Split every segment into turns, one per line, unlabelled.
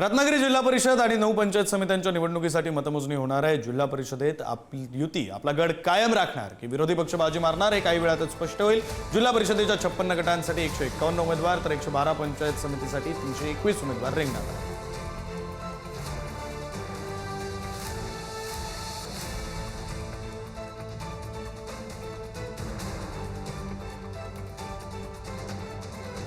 रत्नागिरी जिल्हा परिषद आणि नऊ पंचायत समित्यांच्या निवडणुकीसाठी मतमोजणी होणार आहे. जिल्हा परिषदेत आपली युती आपला गड कायम राखणार. की विरोधी पक्ष बाजी मारणार हे काही वेळातच स्पष्ट होईल. जिल्हा परिषदेच्या छप्पन्न गटांसाठी एकशे एकावन्न उमेदवार तर एकशे बारा पंचायत समितीसाठी तीनशे एकवीस उमेदवार रिंगणार आहेत.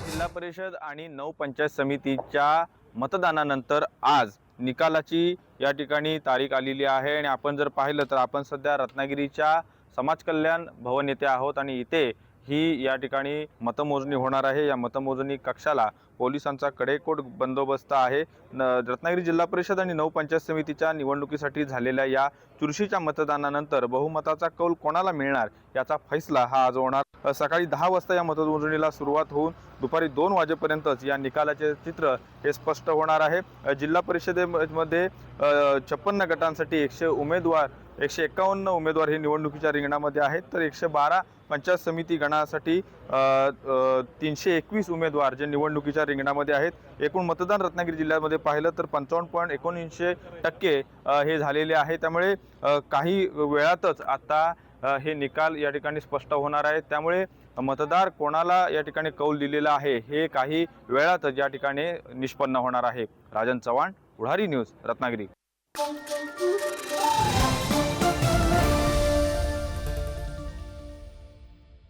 जिल्हा परिषद आणि नऊ पंचायत समितीच्या मतदानानंतर आज निकालाची या ठिकाणी तारीख आलेली आहे. आणि आपण जर पाहिलं तर आपण सध्या रत्नागिरीच्या समाज कल्याण भवन येथे आहोत आणि इथे ही या ठिकाणी मतमोजणी होणार आहे. या मतमोजणी कक्षाला पोलिसांचा कडेकोट बंदोबस्त आहे. न रत्नागिरी जिल्हा परिषद आणि नऊ पंचायत समितीच्या निवडणुकीसाठी झालेल्या या चुरशीच्या मतदानानंतर बहुमताचा कौल कोणाला मिळणार याचा फैसला हा आज होणार. सकाळी दहा वाजता या मतमोजणीला सुरुवात होऊन दुपारी दोन वाजेपर्यंतच या निकालाचे चित्र हे स्पष्ट होणार आहे. जिल्हा परिषदेमध्ये छप्पन्न गटांसाठी एकशे उमेदवार एकशे एक्कावन्न उमेदवार हे निवडणुकीच्या रिंगणामध्ये आहेत. तर एकशे बारा पंचायत समिती गणासाठी तीनशे एकवीस उमेदवार जे निवडणुकीच्या रिंगणामध्ये आहेत. एकूण मतदान रत्नागिरी जिल्ह्यामध्ये पाहिलं तर पंचावन्न पॉईंट एकोणऐंशी टक्के हे झालेले आहे. त्यामुळे काही वेळातच आता हे निकाल या ठिकाणी स्पष्ट होणार आहेत त्यामुळे मतदार कोणाला या ठिकाणी कौल दिलेला आहे हे काही वेळातच या ठिकाणी निष्पन्न होणार आहे. राजन चव्हाण पुढारी न्यूज रत्नागिरी.